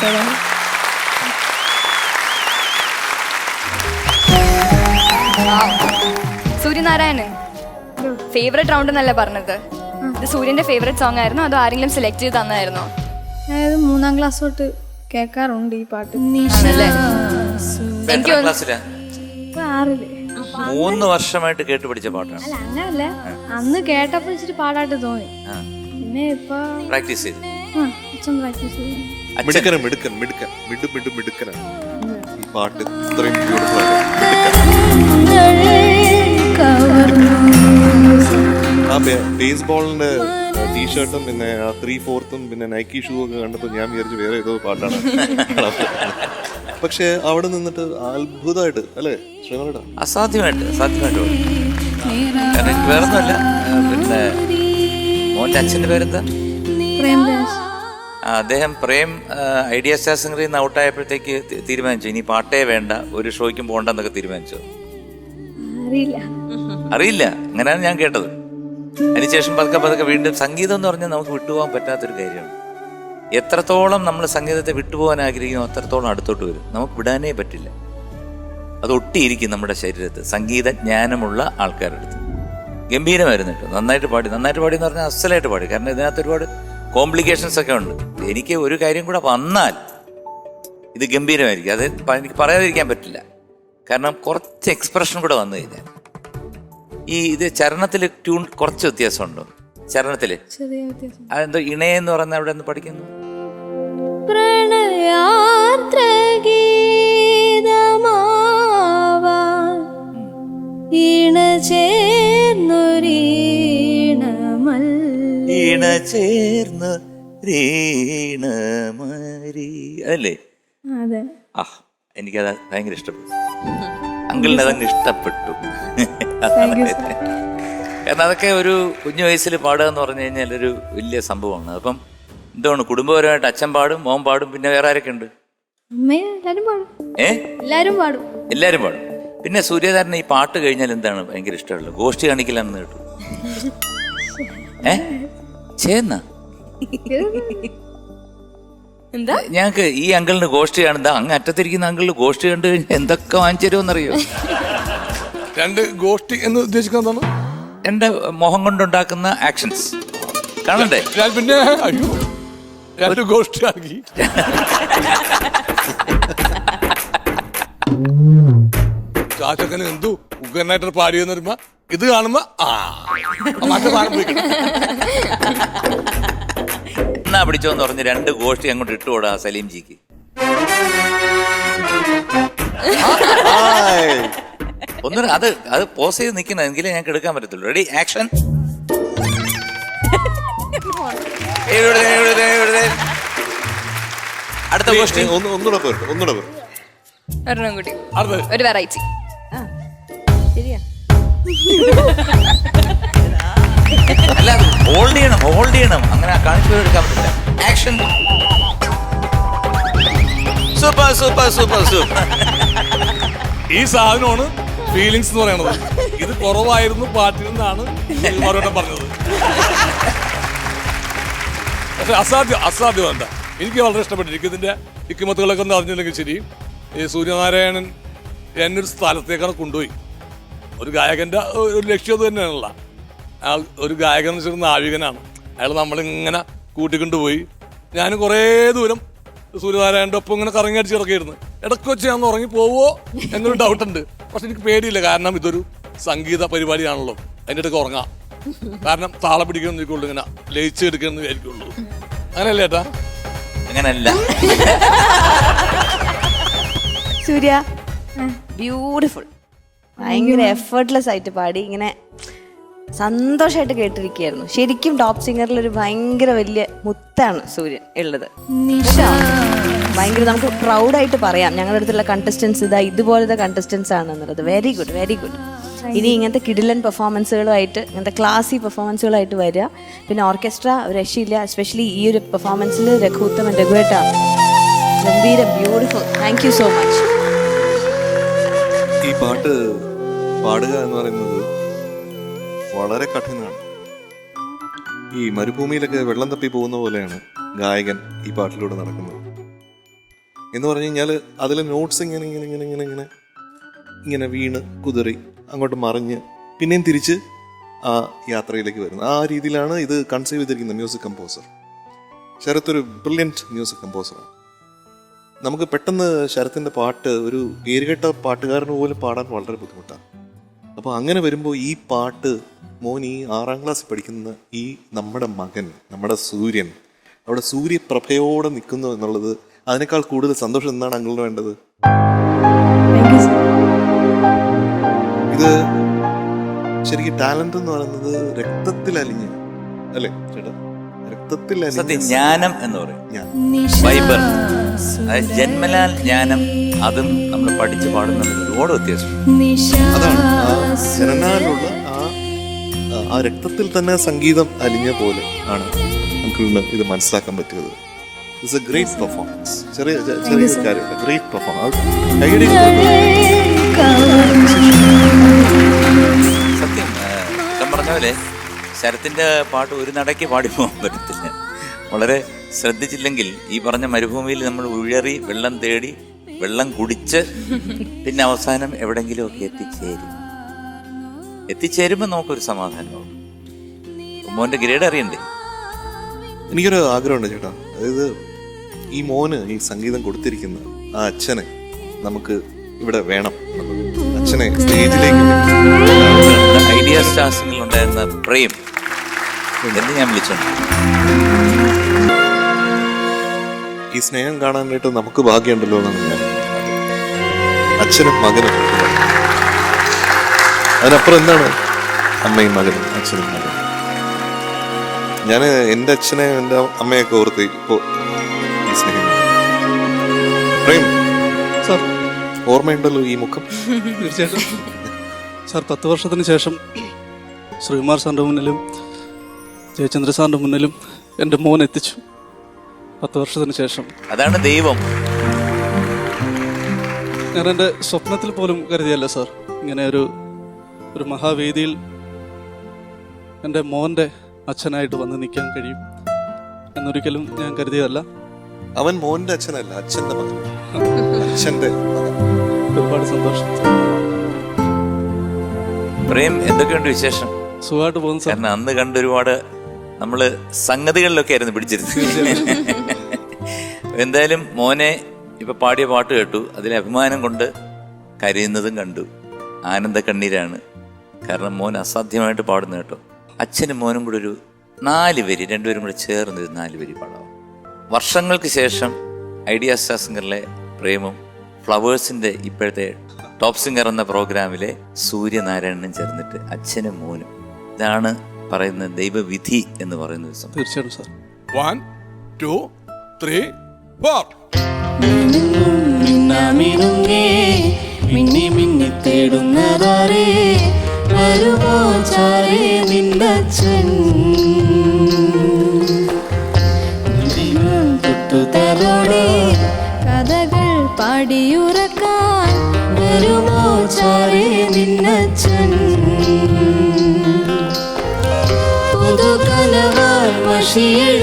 Sir Suryanarayanan. Favourite round എന്നല്ലേ പറഞ്ഞത്? ഇത് സൂര്യന്റെ ഫേവറേറ്റ് സോങ് ആയിരുന്നു? അതോ ആരെങ്കിലും സെലക്ട് ചെയ്ത് തന്നായിരുന്നോ അതായത് മൂന്നാം ക്ലാസ് തൊട്ട് കേൾക്കാറുണ്ട് ഈ പാട്ട്. എനിക്ക് ആറിൽ. മൂന്ന് വർഷമായിട്ട് കേട്ട് പഠിച്ച പാട്ടാണ്. അല്ല അങ്ങനല്ല. അന്ന് കേട്ടപ്പോ ഇച്ചിരി പാടായിട്ട് തോന്നി. പിന്നെ ഇപ്പൊ പ്രാക്ടീസ് ചെയ്തു. ആ, പ്രാക്ടീസ് ചെയ്തു. മിടുക്കന മിടുക്കൻ മിടുക്കൻ. മിടു മിടു മിടുക്കനാണ്. ഈ പാട്ട് ഇത്രയും ബ്യൂട്ടിഫുൾ ആ ബേസ്ബോളിന്റെ ടീഷർട്ടും പിന്നെ ആ ത്രീ ഫോർത്തും പിന്നെ നൈക്കി ഷൂ ഒക്കെ കണ്ടപ്പോൾ ഞാൻ വിചാരിച്ചു വേറെ ഏതോ പാട്ടാണ്. പക്ഷെ അവിടെ നിന്നിട്ട് അത്ഭുതമായിട്ട് അല്ലേ? ശ്രീമലയുടെ അസാധ്യമായിട്ട് അസാധ്യമായിട്ട് വേറെ കാരണം എനിക്ക് വേറൊന്നുമല്ല. പിന്നെ മോന്റെ അച്ഛന്റെ പേരെന്താ? പ്രേംരാജ്. അദ്ദേഹം പ്രേം ഐഡിയ സ്റ്റാർ സിംഗറിൽ നിന്ന് ഔട്ടായപ്പോഴത്തേക്ക് തീരുമാനിച്ചു. ഇനി പാട്ടേ വേണ്ട ഒരു ഷോയ്ക്കും പോകണ്ടെന്നൊക്കെ തീരുമാനിച്ചു. അറിയില്ല. അറിയില്ല. അങ്ങനെയാണ് ഞാൻ കേട്ടത്. അതിനുശേഷം പതുക്കെ പതുക്കെ വീണ്ടും സംഗീതം എന്ന് പറഞ്ഞാൽ നമുക്ക് വിട്ടുപോകാൻ പറ്റാത്തൊരു കാര്യമാണ്. എത്രത്തോളം നമ്മൾ സംഗീതത്തെ വിട്ടുപോകാൻ ആഗ്രഹിക്കുന്നു അത്രത്തോളം അടുത്തോട്ട് വരും. നമുക്ക് വിടാനേ പറ്റില്ല. അത് ഒട്ടിയിരിക്കും നമ്മുടെ ശരീരത്ത്. സംഗീത ജ്ഞാനമുള്ള ആൾക്കാരുടെ അടുത്ത്. ഗംഭീരമായിരുന്നു കേട്ടോ. നന്നായിട്ട് പാടി. നന്നായിട്ട് പാടി എന്ന് പറഞ്ഞാൽ അസലായിട്ട് പാടി. കാരണം ഇതിനകത്ത് ഒരുപാട് കോംപ്ലിക്കേഷൻസ് ഒക്കെ ഉണ്ട്. എനിക്ക് ഒരു കാര്യം കൂടെ വന്നാൽ ഇത് ഗംഭീരമായിരിക്കും. അത് എനിക്ക് പറയാതിരിക്കാൻ പറ്റില്ല. കാരണം കുറച്ച് എക്സ്പ്രഷൻ കൂടെ വന്നു കഴിഞ്ഞാൽ. ഈ ഇത് ചരണത്തിൽ ട്യൂൺ കുറച്ച് വ്യത്യാസമുണ്ടോ. ചരണത്തിൽ അതെന്തോ ഇണയെന്ന് പറഞ്ഞ അവിടെ നിന്ന് പഠിക്കുന്നു? ഈണ ചേർന്ന് രീണമരി. അതല്ലേ അതെ. ആ എനിക്കത് ഭയങ്കര ഇഷ്ടപ്പെട്ടു. അങ്കിളിന് അതങ്ങ് ഇഷ്ടപ്പെട്ടു. കാരണം അതൊക്കെ ഒരു കുഞ്ഞു വയസ്സിൽ പാടുക എന്ന് പറഞ്ഞു കഴിഞ്ഞാൽ ഒരു വലിയ സംഭവമാണ്. അപ്പം എന്താണ് കുടുംബപരമായിട്ട് അച്ഛൻ പാടും മോൻ പാടും പിന്നെ വേറെ ആരൊക്കെ ഉണ്ട്? എല്ലാരും പാടും. എല്ലാരും പാടും. എല്ലാരും പാടും. പിന്നെ സൂര്യധാരൻ ഈ പാട്ട് കഴിഞ്ഞാൽ എന്താണ് ഭയങ്കര ഇഷ്ടമുള്ളത്? ഗോഷ്ടി കാണിക്കലാണെന്ന് കേട്ടു. ഏ? ചേന്ന. എന്താ? ഞങ്ങക്ക് ഈ അങ്കിളിന് ഗോഷ്ഠി എന്താ അങ്ങ് അറ്റത്തിരിക്കുന്ന അങ്കിളിന് ഗോഷ്ടി കണ്ടു കഴിഞ്ഞാൽ എന്തൊക്കെ വാങ്ങിച്ചു തരുമെന്നറിയോ? രണ്ട് ഗോഷ്ടി എന്ന് ഉദ്ദേശിക്കുന്നത് എന്താണ്? എന്റെ മോഹം കൊണ്ടുണ്ടാക്കുന്ന ആക്ഷൻസ് കാണണ്ടേ? ഞാൻ പിന്നെ അയ്യോ രണ്ട് ഗോഷ്ടി ആക്കി. ചാച്ചക്കന് എന്തു? ഉഗ്രനായിട്ട് പാടിയെന്ന് വരുമ്പോ ഇത് കാണുമ്പോ ആ മറ്റേ സാധനം പോയി കിട്ടും. എന്നാ പിടിച്ചോന്ന് പറഞ്ഞ് രണ്ട് ഗോഷ്ടി അങ്ങോട്ട് ഇട്ടുകൂടാ സലീം ജിക്ക്. ഒന്നും അത് അത് പോസ് ചെയ്ത് നിൽക്കണം എങ്കിലേ ഞങ്ങൾക്ക് എടുക്കാൻ പറ്റത്തുള്ളൂ. റെഡി ആക്ഷൻ അടുത്ത ഗോഷ്ടി. ഒന്ന് ഒന്നുകൂടെ ഒന്നുകൂടെ ഒരെണ്ണം കൂടി. അടുത്തത്. ഒരു വെറൈറ്റി അല്ല ഹോൾഡ് ചെയ്യണം ഹോൾഡ് ചെയ്യണം. അങ്ങനെ കാണിച്ചു എടുക്കാൻ പറ്റില്ല. Action super super super super ഈ സാധനമാണ് ഫീലിങ്സ് എന്ന് പറയുന്നത്. ഇത് കുറവായിരുന്നു പാട്ടിൽ നിന്നാണ് മറുപടി പറഞ്ഞത്. പക്ഷെ അസാധ്യം അസാധ്യം വേണ്ട. എനിക്ക് വളരെ ഇഷ്ടപ്പെട്ടിരിക്കും ഇതിന്റെ ഇക്കിമത്തുകളൊക്കെ ഒന്ന് അറിഞ്ഞില്ലെങ്കിൽ ശരി. ഈ സൂര്യനാരായണൻ എന്നൊരു സ്ഥലത്തേക്കാണ് കൊണ്ടുപോയി. ഒരു ഗായകന്റെ ഒരു ലക്ഷ്യം അത് തന്നെയാണല്ല. അയാൾ ഒരു ഗായകൻ എന്ന് വെച്ചാൽ നാവികനാണ്. അയാൾ നമ്മളിങ്ങനെ കൂട്ടിക്കൊണ്ടുപോയി ഞാൻ കുറേ ദൂരം സൂര്യനാരായണന്റെ ഒപ്പം ഇങ്ങനെ കറങ്ങി അടിച്ച് ഇറക്കിയിരുന്നു. ഇടയ്ക്ക് വെച്ച് ഞാൻ ഉറങ്ങി പോവോ എന്നൊരു ഡൗട്ട് ഉണ്ട്. പക്ഷെ എനിക്ക് പേടിയില്ല. കാരണം ഇതൊരു സംഗീത പരിപാടിയാണല്ലോ. അതിന്റെ ഇടയ്ക്ക് ഉറങ്ങാം. കാരണം താളം പിടിക്കണം ഇങ്ങനെ. ലയിച്ച് എടുക്കണം വിചാരിക്കുള്ളൂ. അങ്ങനെയല്ലേ ഏട്ടാ? അങ്ങനല്ല. സൂര്യ ബ്യൂട്ടിഫുൾ ഭയങ്കര എഫേർട്ട്ലെസ് ആയിട്ട് പാടി. ഇങ്ങനെ സന്തോഷമായിട്ട് കേട്ടിരിക്കുകയായിരുന്നു. ശരിക്കും ടോപ്പ് സിംഗറിൽ ഒരു ഭയങ്കര വലിയ മുത്താണ് സൂര്യൻ ഉള്ളത്. നിഷ. ഭയങ്കര നമുക്ക് പ്രൗഡായിട്ട് പറയാം. ഞങ്ങളുടെ അടുത്തുള്ള കണ്ടസ്റ്റൻസ് ഇതാ ഇതുപോലത്തെ കണ്ടസ്റ്റൻസ് ആണ് എന്നുള്ളത് വെരി ഗുഡ് വെരി ഗുഡ് ഇനി ഇങ്ങനത്തെ കിഡിലൻ പെർഫോമൻസുകളുമായിട്ട് ഇങ്ങനത്തെ ക്ലാസി പെർഫോമൻസുകളായിട്ട് വരിക. പിന്നെ ഓർക്കസ്ട്ര ഒരു രക്ഷയില്ല. എസ്പെഷ്യലി ഈ ഒരു പെർഫോമൻസിൽ രഘുത്തമൻ രഘുവേട്ട. ഗംഭീര beautiful thank you so much ഈ പാട്ട് പാടുക എന്ന് പറയുന്നത് വളരെ കഠിനമാണ്. ഈ മരുഭൂമിയിലൊക്കെ വെള്ളം തപ്പി പോകുന്ന പോലെയാണ് ഗായകൻ ഈ പാട്ടിലൂടെ നടക്കുന്നത്. എന്ന് പറഞ്ഞു കഴിഞ്ഞാൽ അതിലെ നോട്ട്സ് ഇങ്ങനെ ഇങ്ങനെ ഇങ്ങനെ ഇങ്ങനെ ഇങ്ങനെ ഇങ്ങനെ വീണ് കുതിറി അങ്ങോട്ട് മറിഞ്ഞ് പിന്നെയും തിരിച്ച് ആ യാത്രയിലേക്ക് വരുന്നത് ആ രീതിയിലാണ് ഇത് കൺസീവ് ചെയ്തിരിക്കുന്നത് മ്യൂസിക് കമ്പോസർ ശരത് ഒരു ബ്രില്യന്റ് മ്യൂസിക് കമ്പോസറാണ് നമുക്ക് പെട്ടെന്ന് ശരത്തിന്റെ പാട്ട് ഒരു പേരുകെട്ട പാട്ടുകാരന് പോലും പാടാൻ വളരെ ബുദ്ധിമുട്ടാണ്. അപ്പോൾ അങ്ങനെ വരുമ്പോൾ ഈ പാട്ട് മോൻ ഈ ആറാം ക്ലാസ് പഠിക്കുന്ന ഈ നമ്മുടെ മകൻ നമ്മുടെ സൂര്യൻ അവിടെ സൂര്യപ്രഭയോടെ നിൽക്കുന്നു എന്നുള്ളത് അതിനേക്കാൾ കൂടുതൽ സന്തോഷം എന്താണ് അങ്കിളിന് വേണ്ടത്? ഇത് ശരിക്കും ടാലന്റ് എന്ന് പറയുന്നത് രക്തത്തിൽ അലിഞ്ഞ് അല്ലേ ചേട്ടാ? രക്തത്തിൽ ജ്ഞാനം എന്ന് പറയും. ജന്മലാൽ ജ്ഞാനം. അതും നമ്മൾ പഠിച്ച് പാടുന്നതിൽ ഒരുപാട് വ്യത്യാസം. നിഷ അതാണ് ആ ജനനാലുള്ള ആ രക്തത്തിൽ തന്നെ സംഗീതം അലിഞ്ഞ പോലെ ആണ് അങ്കിളിന് ഇത് മനസ്സിലാക്കാൻ പറ്റിയത് ഇറ്റ്സ് എ ഗ്രേറ്റ് പെർഫോമൻസ് ചെറിയ ചെറിയ കാര്യം. ഗ്രേറ്റ് പെർഫോമൻസ് സത്യം ഞാൻ പറഞ്ഞ പോലെ ശരത്തിന്റെ പാട്ട് ഒരു നടയ്ക്ക് പാടി പോകാൻ പറ്റത്തില്ല. വളരെ ശ്രദ്ധിച്ചില്ലെങ്കിൽ ഈ പറഞ്ഞ മരുഭൂമിയിൽ നമ്മൾ ഉഴറി വെള്ളം തേടി വെള്ളം കുടിച്ച് പിന്നെ അവസാനം എവിടെങ്കിലും ഒക്കെ എത്തിച്ചേരും. എത്തിച്ചേരുമ്പോൾ നമുക്കൊരു സമാധാനമാവും. മോന്റെ ഗ്രേഡ് അറിയണ്ടേ? എനിക്കൊരു ആഗ്രഹമുണ്ട് ചേട്ടാ. അതായത് ഈ മോന് ഈ സംഗീതം കൊടുത്തിരിക്കുന്ന ആ അച്ഛനെ നമുക്ക് ഇവിടെ വേണം. അച്ഛനെ സ്റ്റേജിലേക്ക് ഐഡിയ സ്റ്റാർസിംഗിൽ ഉണ്ടായിരുന്ന പ്രേം എന്ന് ഞാൻ വിളിച്ചോണ്ട്. ഈ സ്നേഹം കാണാനായിട്ട് നമുക്ക് ഭാഗ്യമുണ്ടല്ലോ എന്നാണ് ഞാൻ. അച്ഛനും മകനും. അതിനപ്പുറം എന്താണ് അമ്മയും മകനും അച്ഛനും മകനും? ഞാൻ എന്റെ അച്ഛനെ എന്റെ അമ്മയൊക്കെ ഓർത്ത് ഇപ്പോ ഈ സ്നേഹം. പ്രേം സാർ. ഓർമ്മയുണ്ടല്ലോ ഈ മുഖം? തീർച്ചയായിട്ടും. സാർ പത്ത് വർഷത്തിന് ശേഷം ശ്രീകുമാർ സാറിന്റെ മുന്നിലും ജയചന്ദ്ര സാറിന്റെ മുന്നിലും എന്റെ മോൻ എത്തിച്ചു. പത്ത് വർഷത്തിന് ശേഷം. അതാണ് ദൈവം. ഞാൻ എന്റെ സ്വപ്നത്തിൽ പോലും കരുതിയല്ല സാർ. ഇങ്ങനെ ഒരു ഒരു മഹാവേദിയിൽ എന്റെ മോന്റെ അച്ഛനായിട്ട് വന്ന് നിൽക്കാൻ കഴിയും എന്നൊരിക്കലും ഞാൻ കരുതിയതല്ല. അവൻ മോന്റെ അച്ഛനല്ല അച്ഛന്റെ മകൻ. അച്ഛന്റെ മകൻ. ഒരുപാട് സന്തോഷം. പ്രേം എന്തൊക്കെയുണ്ട് വിശേഷം? സുഖമായിട്ട് പോകുന്നു സാർ. അന്ന് കണ്ട് ഒരുപാട് നമ്മൾ സംഗതികളിലൊക്കെ ആയിരുന്നു പിടിച്ചിരുന്നത്. എന്തായാലും മോനെ ഇപ്പൊ പാടിയ പാട്ട് കേട്ടു. അതിലെ അഭിമാനം കൊണ്ട് കരയുന്നതും കണ്ടു. ആനന്ദ കണ്ണീരാണ് കാരണം മോൻ അസാധ്യമായിട്ട് പാടുന്ന കേട്ടോ. അച്ഛനും മോനും കൂടെ ഒരു നാല് വരി രണ്ടുപേരും കൂടെ ചേർന്ന് ഒരു നാല് വരി പാടാം. വർഷങ്ങൾക്ക് ശേഷം ഐഡിയ സ്റ്റാർ സിംഗറിലെ പ്രേമം ഫ്ലവേഴ്സിന്റെ ഇപ്പോഴത്തെ ടോപ്പ് സിംഗർ എന്ന പ്രോഗ്രാമിലെ സൂര്യനാരായണനും ചേർന്നിട്ട് അച്ഛനും മോനും. ഇതാണ് പറയുന്ന ദൈവവിധി എന്ന് പറയുന്ന ദിവസം തീർച്ചയായിട്ടും sir. One two three four മിന്നാമിനുങ്ങേ മിന്നി മിന്നി തേടുന്നതാരേ വരുമോ ചാരേ നിന്നച്ഛൻ? തൊട്ടുതലോടെ കഥകൾ പാടിയുറക്കാൻ വരുമോ ചാരേ നിന്നച്ഛൻ? 心。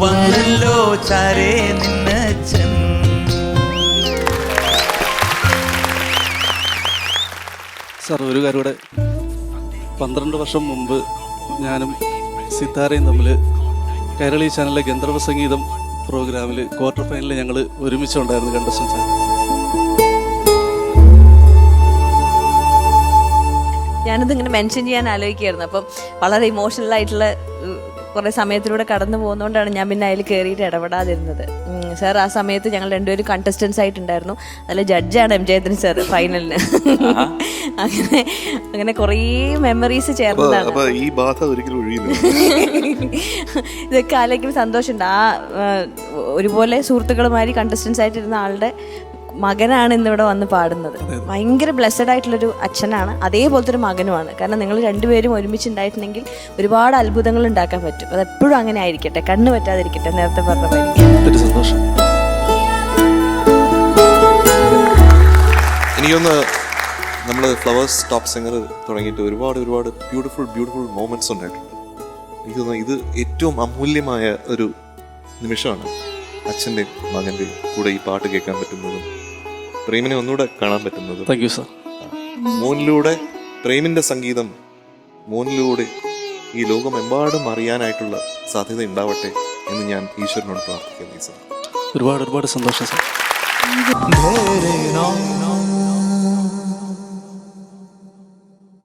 വന്നല്ലോ ചാരേ നിന്നച്ചൻ സാർ ഒരു പന്ത്രണ്ട് വർഷം മുമ്പ് ഞാനും സിത്താരയും തമ്മിൽ കേരളീ ചാനലിലെ ഗന്ധർവ സംഗീതം പ്രോഗ്രാമിൽ ക്വാർട്ടർ ഫൈനലിൽ ഞങ്ങൾ ഒരുമിച്ചുണ്ടായിരുന്നു കണ്ടസ്റ്റൻസ് ഞാനത് ഇങ്ങനെ മെൻഷൻ ചെയ്യാൻ ആലോചിക്കുകയായിരുന്നു. അപ്പം വളരെ ഇമോഷണൽ ആയിട്ടുള്ള കുറേ സമയത്തിലൂടെ കടന്നു പോകുന്നതുകൊണ്ടാണ് ഞാൻ പിന്നെ അതിൽ കയറിയിട്ട് ഇടപെടാതിരുന്നത്. സാർ ആ സമയത്ത് ഞങ്ങൾ രണ്ടുപേരും കണ്ടസ്റ്റൻസ് ആയിട്ടുണ്ടായിരുന്നു. അതിൽ ജഡ്ജാണ് എം ജയദ്രൻ സാർ ഫൈനലിന് അങ്ങനെ അങ്ങനെ കുറേ മെമ്മറീസ് ചേർന്നതാണ്. ഈ ബാധ ഒരിക്കലും ഇതൊക്കെ ആലോചിക്കുമ്പോൾ സന്തോഷമുണ്ട്. ആ ഒരുപോലെ സുഹൃത്തുക്കളുമാരി കണ്ടസ്റ്റൻസ് ആയിട്ടിരുന്ന ആളുടെ മകനാണ് ഇന്നിവിടെ വന്ന് പാടുന്നത്. ഭയങ്കര ബ്ലെസ്സഡ് ആയിട്ടുള്ളൊരു അച്ഛനാണ്. അതേപോലത്തെ ഒരു മകനുമാണ്. കാരണം നിങ്ങൾ രണ്ടുപേരും ഒരുമിച്ച് ഉണ്ടായിട്ടുണ്ടെങ്കിൽ ഒരുപാട് അത്ഭുതങ്ങൾ ഉണ്ടാക്കാൻ പറ്റും. അത് എപ്പോഴും അങ്ങനെ ആയിരിക്കട്ടെ. കണ്ണു പറ്റാതിരിക്കട്ടെ. നേരത്തെ പറഞ്ഞ സന്തോഷം. എനിക്കൊന്ന് നമ്മൾ ഫ്ലവേഴ്സ് ടോപ്പ് സിംഗർ തുടങ്ങിയിട്ട് ഒരുപാട് ഒരുപാട് ബ്യൂട്ടിഫുൾ ബ്യൂട്ടിഫുൾ മോമെന്റ്സ് ഉണ്ടായിട്ടുണ്ട്. എനിക്ക് തോന്നുന്നു ഇത് ഏറ്റവും അമൂല്യമായ ഒരു നിമിഷമാണ് അച്ഛന്റെ മകന്റെ കൂടെ ഈ പാട്ട് കേൾക്കാൻ പറ്റുന്നതും പ്രേമിനെ ഒന്നുകൂടെ കാണാൻ പറ്റുന്നത്. താങ്ക് യു സാർ മോനിലൂടെ പ്രേമിന്റെ സംഗീതം മോനിലൂടെ ഈ ലോകമെമ്പാടും അറിയാനായിട്ടുള്ള സാധ്യത ഉണ്ടാവട്ടെ എന്ന് ഞാൻ ഈശ്വരനോട് പ്രാർത്ഥിക്കുന്നു സാർ ഒരുപാട് ഒരുപാട് സന്തോഷം സാർ